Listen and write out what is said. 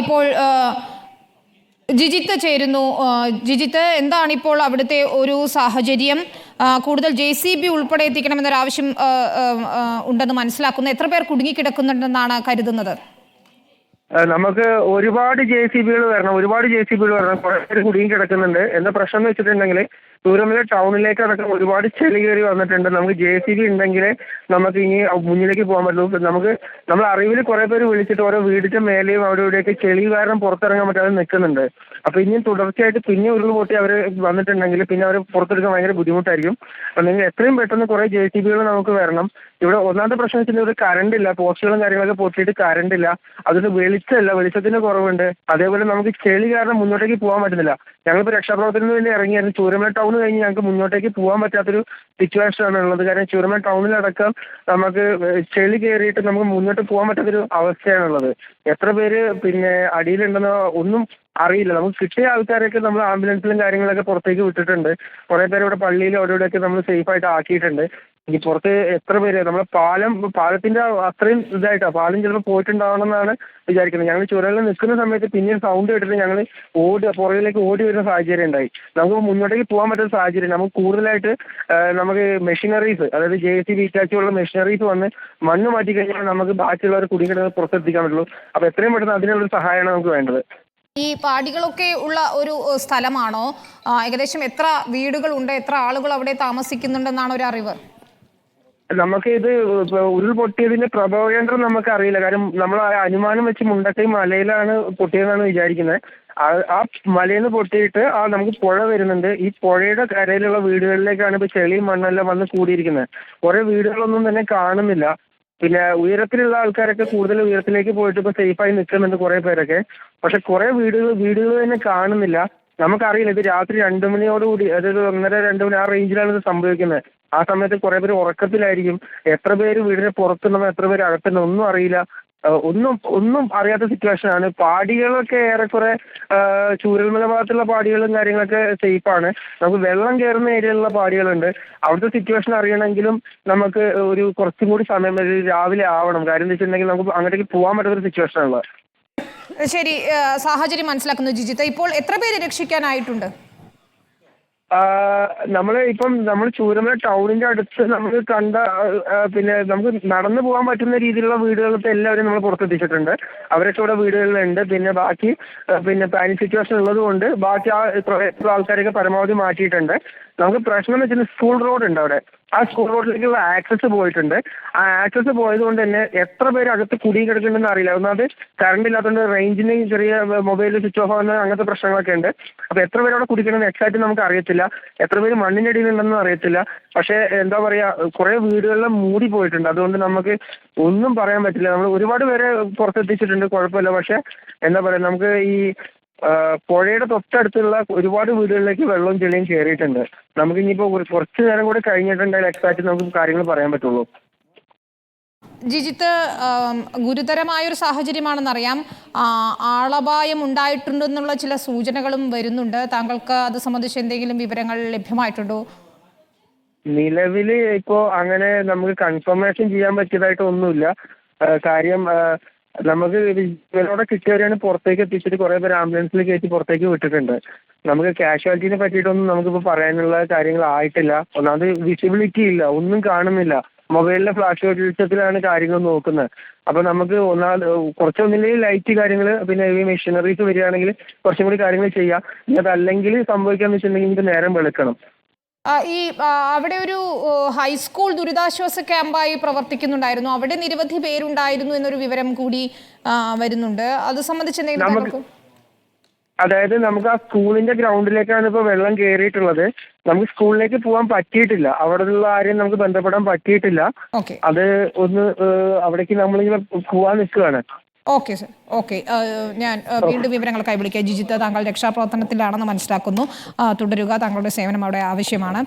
ഇപ്പോൾ ജിജിത്ത് ചേരുന്നു. ജിജിത്ത് എന്താണ് ഇപ്പോൾ അവിടുത്തെ ഒരു സാഹചര്യം? കൂടുതൽ ജെ സി ബി ഉൾപ്പെടെ എത്തിക്കണമെന്നൊരു ആവശ്യം ആ, ആ, ആ, ഉണ്ടെന്ന് മനസ്സിലാക്കുന്നു. എത്ര പേർ കുടുങ്ങിക്കിടക്കുന്നുണ്ടെന്നാണ് കരുതുന്നത്? നമുക്ക് ഒരുപാട് ജെ സി ബികൾ വരണം ഒരുപാട് ജെ സി ബികൾ വരണം കുറേ പേര് കുടുങ്ങി കിടക്കുന്നുണ്ട്. എന്താ പ്രശ്നം എന്ന് വെച്ചിട്ടുണ്ടെങ്കിൽ ദൂരമിലെ ടൗണിലേക്ക് അടക്കം ഒരുപാട് ചെളി കയറി വന്നിട്ടുണ്ട്. നമുക്ക് ജെ സി ബി ഉണ്ടെങ്കിൽ നമുക്ക് ഇനി മുന്നിലേക്ക് പോകാൻ പറ്റുള്ളൂ. നമുക്ക് നമ്മൾ അറിവിൽ കുറെ പേര് വിളിച്ചിട്ട് ഓരോ വീടിന്റെ മേലെയും അവിടെ ഇവിടെയൊക്കെ ചെളി കാരണം പുറത്തിറങ്ങാൻ പറ്റാതെ നിൽക്കുന്നുണ്ട്. അപ്പൊ ഇനിയും തുടർച്ചയായിട്ട് പിന്നെ ഉരുൾ പൊട്ടി അവർ വന്നിട്ടുണ്ടെങ്കിൽ പിന്നെ അവർ പുറത്തെടുക്കാൻ ഭയങ്കര ബുദ്ധിമുട്ടായിരിക്കും. അപ്പൊ നിങ്ങൾ എത്രയും പെട്ടെന്ന് കുറെ ജെ സി ബികൾ നമുക്ക് വരണം. ഇവിടെ ഒന്നാമത്തെ പ്രശ്നം വെച്ചാൽ ഇവിടെ കറണ്ട് ഇല്ല. പോസ്റ്റുകളും കാര്യങ്ങളൊക്കെ പൊട്ടിയിട്ട് കറണ്ട് ഇല്ല. അതുകൊണ്ട് വെളിച്ചമില്ല വെളിച്ചത്തിന് കുറവുണ്ട്. അതേപോലെ നമുക്ക് ചെളി കാരണം മുന്നോട്ടേക്ക് പോകാൻ പറ്റുന്നില്ല. ഞങ്ങളിപ്പോൾ രക്ഷാപ്രവർത്തനത്തിന് വേണ്ടി ഇറങ്ങിയായിരുന്നു. ചൂരമല ടൗൺ കഴിഞ്ഞ് ഞങ്ങൾക്ക് മുന്നോട്ടേക്ക് പോകാൻ പറ്റാത്തൊരു സിറ്റുവേഷൻ ആണ് ഉള്ളത്. കാരണം ചൂരമല ടൗണിലടക്കം നമുക്ക് ചെളി കയറിയിട്ട് നമുക്ക് മുന്നോട്ട് പോകാൻ പറ്റാത്തൊരു അവസ്ഥയാണുള്ളത് എത്ര പേര് പിന്നെ അടിയിലുണ്ടെന്ന് ഒന്നും അറിയില്ല. നമുക്ക് കിട്ടിയ ആൾക്കാരൊക്കെ നമ്മൾ ആംബുലൻസിലും കാര്യങ്ങളൊക്കെ പുറത്തേക്ക് വിട്ടിട്ടുണ്ട്. കുറെ പേര് ഇവിടെ പള്ളിയിലും അവിടെ ഇവിടെയൊക്കെ നമ്മൾ സേഫ് ആയിട്ട് ആക്കിയിട്ടുണ്ട്. ഇനി പുറത്ത് എത്ര പേര് നമ്മുടെ പാലം പാലത്തിന്റെ അത്രയും ഇതായിട്ടാ പാലം ചിലപ്പോൾ പോയിട്ടുണ്ടാവണം എന്നാണ് വിചാരിക്കുന്നത്. ഞങ്ങൾ ചുരലിൽ നിൽക്കുന്ന സമയത്ത് പിന്നെ സൗണ്ട് കേട്ടിട്ട് ഞങ്ങൾ ഓടി പുറകിലേക്ക് ഓടി വരുന്ന സാഹചര്യം ഉണ്ടായി. നമുക്ക് മുന്നോട്ടേക്ക് പോകാൻ പറ്റുന്ന സാഹചര്യം നമുക്ക് കൂടുതലായിട്ട് നമുക്ക് മെഷീനറീസ് അതായത് ജെ സി ബി ഇറ്റാച്ചുള്ള മെഷീനറീസ് വന്ന് മണ്ണ് മാറ്റി കഴിഞ്ഞാൽ നമുക്ക് ബാക്കിയുള്ളവർ കുടിക്കുന്നത് പുറത്തെത്തിക്കാൻ പറ്റുള്ളൂ. അപ്പോൾ എത്രയും പെട്ടെന്ന് അതിനുള്ളൊരു സഹായമാണ് നമുക്ക് വേണ്ടത്. ഈ പാടികളൊക്കെ ഉള്ള ഒരു സ്ഥലമാണോ? ഏകദേശം എത്ര വീടുകളുണ്ട്? എത്ര ആളുകൾ അവിടെ താമസിക്കുന്നുണ്ടെന്നാണ് ഒരു അറിവ്? നമുക്ക് ഇത് ഉരുൾപൊട്ടിയതിന്റെ പ്രഭവകേന്ദ്രം നമുക്ക് അറിയില്ല കാരണം നമ്മൾ അനുമാനം വെച്ച് മുണ്ടക്കൈ മലയിലാണ് പൊട്ടിയതെന്നാണ് വിചാരിക്കുന്നത് ആ- മലയിൽ നിന്ന് പൊട്ടിയിട്ട് ആ നമുക്ക് പുഴ വരുന്നുണ്ട്. ഈ പുഴയുടെ കരയിലുള്ള വീടുകളിലേക്കാണ് ഇപ്പൊ ചെളിയും മണ്ണെല്ലാം വന്ന് കൂടിയിരിക്കുന്നത് കുറെ വീടുകളൊന്നും തന്നെ കാണുന്നില്ല. പിന്നെ ഉയരത്തിലുള്ള ആൾക്കാരൊക്കെ കൂടുതൽ ഉയരത്തിലേക്ക് പോയിട്ട് ഇപ്പൊ സേഫായി നിൽക്കുന്നുണ്ട് കുറെ പേരൊക്കെ. പക്ഷെ കുറെ വീടുകൾ വീടുകൾ തന്നെ കാണുന്നില്ല. നമുക്കറിയില്ല ഇത് രാത്രി രണ്ട് മണിയോടുകൂടി അതായത് ഒന്നര രണ്ട് മണി ആ റേഞ്ചിലാണ് ഇത് സംഭവിക്കുന്നത്. ആ സമയത്ത് കുറെ പേര് ഉറക്കത്തിലായിരിക്കും. എത്ര പേര് വീടിന് പുറത്തുണ്ടെന്നും എത്ര പേര് അകത്തുണ്ടോ ഒന്നും അറിയില്ല. ഒന്നും ഒന്നും അറിയാത്ത സിറ്റുവേഷൻ ആണ്. പാടികളൊക്കെ ഏറെക്കുറെ ചൂരൽമല ഭാഗത്തുള്ള പാടികളും കാര്യങ്ങളൊക്കെ ആണ് നമുക്ക് വെള്ളം കയറുന്ന ഏരിയയിലുള്ള പാടികളുണ്ട്. അവിടുത്തെ സിറ്റുവേഷൻ അറിയണമെങ്കിലും നമുക്ക് ഒരു കുറച്ചും കൂടി സമയം രാവിലെ ആവണം. കാര്യം എന്ന് വെച്ചിട്ടുണ്ടെങ്കിൽ നമുക്ക് അങ്ങോട്ടേക്ക് പോകാൻ പറ്റാത്തൊരു സിറ്റുവേഷൻ ഉള്ളത്. ശരി സാഹചര്യം മനസ്സിലാക്കുന്നു ജിജിത്ത ഇപ്പോൾ എത്ര പേര് രക്ഷിക്കാനായിട്ടുണ്ട്? നമ്മൾ ഇപ്പം നമ്മൾ ചൂരമല ടൗണിന്റെ അടുത്ത് നമ്മൾ കണ്ട പിന്നെ നമുക്ക് നടന്നു പോകാൻ പറ്റുന്ന രീതിയിലുള്ള വീടുകളൊക്കെ എല്ലാവരും നമ്മൾ പുറത്തെത്തിച്ചിട്ടുണ്ട്. അവരൊക്കെ ഇവിടെ വീടുകളിലുണ്ട്. പിന്നെ ബാക്കി പിന്നെ പാനിക് സിറ്റുവേഷൻ ഉള്ളത് കൊണ്ട് ബാക്കി ആ ആൾക്കാരൊക്കെ പരമാവധി മാറ്റിയിട്ടുണ്ട്. നമുക്ക് പ്രശ്നം എന്ന് വെച്ചാൽ സ്കൂൾ റോഡ് ഉണ്ട് അവിടെ. ആ സ്കൂൾ റോഡിലേക്കുള്ള ആക്സസ് പോയിട്ടുണ്ട്. ആ ആക്സസ് പോയത് കൊണ്ട് തന്നെ എത്ര പേര് അകത്ത് കുടുങ്ങി കിടക്കുന്നുണ്ടെന്ന് അറിയില്ല. ഒന്നാമത് കറണ്ട് ഇല്ലാത്തതുകൊണ്ട് റേഞ്ചിന് ചെറിയ മൊബൈൽ സ്വിച്ച് ഓഫ് ആവുന്ന അങ്ങനത്തെ പ്രശ്നങ്ങളൊക്കെ ഉണ്ട്. അപ്പോൾ എത്ര പേര് കുടിക്കണമെന്ന് എക്സാക്ട് നമുക്ക് അറിയത്തില്ല. എത്ര പേര് മണ്ണിനടിയിൽ ഉണ്ടെന്ന് അറിയത്തില്ല. പക്ഷേ എന്താ പറയാ കുറെ വീടുകളിലും മൂടി പോയിട്ടുണ്ട്. അതുകൊണ്ട് നമുക്ക് ഒന്നും പറയാൻ പറ്റില്ല. നമ്മൾ ഒരുപാട് പേരെ പുറത്തെത്തിച്ചിട്ടുണ്ട്. കുഴപ്പമില്ല. പക്ഷെ എന്താ പറയാ നമുക്ക് ഈ പുഴയുടെ തൊട്ടടുത്തുള്ള ഒരുപാട് വീടുകളിലേക്ക് വെള്ളവും ചെളിയും കയറിയിട്ടുണ്ട് നമുക്ക് ഇനിയിപ്പോ കുറച്ച് നേരം കൂടെ കഴിഞ്ഞിട്ടുണ്ടെങ്കിൽ എക്സാക്ട് നമുക്ക് കാര്യങ്ങൾ പറയാൻ പറ്റുള്ളൂ. ജിജിത്ത് ഗുരുതരമായ ഗുരുതരമായൊരു സാഹചര്യമാണെന്നറിയാം ആളപായം ഉണ്ടായിട്ടുണ്ടെന്നുള്ള ചില സൂചനകളും വരുന്നുണ്ട്. താങ്കൾക്ക് അത് സംബന്ധിച്ച് എന്തെങ്കിലും വിവരങ്ങൾ ലഭ്യമായിട്ടുണ്ടോ? നിലവിൽ ഇപ്പോ അങ്ങനെ നമുക്ക് കൺഫർമേഷൻ ചെയ്യാൻ പറ്റിയതായിട്ട് ഒന്നുമില്ല ആ, കാര്യം നമുക്ക് ഇവരോടെ കിട്ടിയവരെയാണ് പുറത്തേക്ക് എത്തിച്ചിട്ട് കുറെ പേര് ആംബുലൻസിൽ കയറ്റി പുറത്തേക്ക് വിട്ടിട്ടുണ്ട്. നമുക്ക് കാഷ്വാലിറ്റിനെ പറ്റിയിട്ടൊന്നും നമുക്കിപ്പോൾ പറയാനുള്ള കാര്യങ്ങൾ ആയിട്ടില്ല. ഒന്നാമത് വിസിബിലിറ്റി ഇല്ല ഒന്നും കാണുന്നില്ല. മൊബൈലിലെ ഫ്ലാഷ് വെളിച്ചത്തിലാണ് കാര്യങ്ങൾ നോക്കുന്നത്. അപ്പൊ നമുക്ക് ഒന്നാമത് കുറച്ചൊന്നില്ലെങ്കിൽ ലൈറ്റ് കാര്യങ്ങൾ പിന്നെ ഈ മെഷീനറീസ് വരികയാണെങ്കിൽ കുറച്ചും കൂടി കാര്യങ്ങൾ ചെയ്യാം. അതല്ലെങ്കിൽ സംഭവിക്കാന്ന് വെച്ചിട്ടുണ്ടെങ്കിൽ നേരം വെളുക്കണം. ഈ അവിടെ ഒരു ഹൈസ്കൂൾ ദുരിതാശ്വാസ ക്യാമ്പായി പ്രവർത്തിക്കുന്നുണ്ടായിരുന്നു. അവിടെ നിരവധി പേരുണ്ടായിരുന്നു എന്നൊരു വിവരം കൂടി വരുന്നുണ്ട്. അത് സംബന്ധിച്ച് എന്തെങ്കിലും അതായത് നമുക്ക് ആ സ്കൂളിന്റെ ഗ്രൗണ്ടിലേക്കാണ് ഇപ്പൊ വെള്ളം കയറിയിട്ടുള്ളത് നമുക്ക് സ്കൂളിലേക്ക് പോകാൻ പറ്റിയിട്ടില്ല. അവിടെ അവിടെയുള്ള ആരെയും നമുക്ക് ബന്ധപ്പെടാൻ പറ്റിയിട്ടില്ല. അത് ഒന്ന് അവിടേക്ക് നമ്മളിങ്ങനെ പോവാൻ നിൽക്കുകയാണ്. Okay sir. ഓക്കെ. ഞാൻ വീണ്ടും വിവരങ്ങൾക്കായി വിളിക്കാം. ജിജിത്ത് താങ്കൾ രക്ഷാപ്രവർത്തനത്തിലാണെന്ന് മനസ്സിലാക്കുന്നു. തുടരുക. താങ്കളുടെ സേവനം അവിടെ ആവശ്യമാണ്.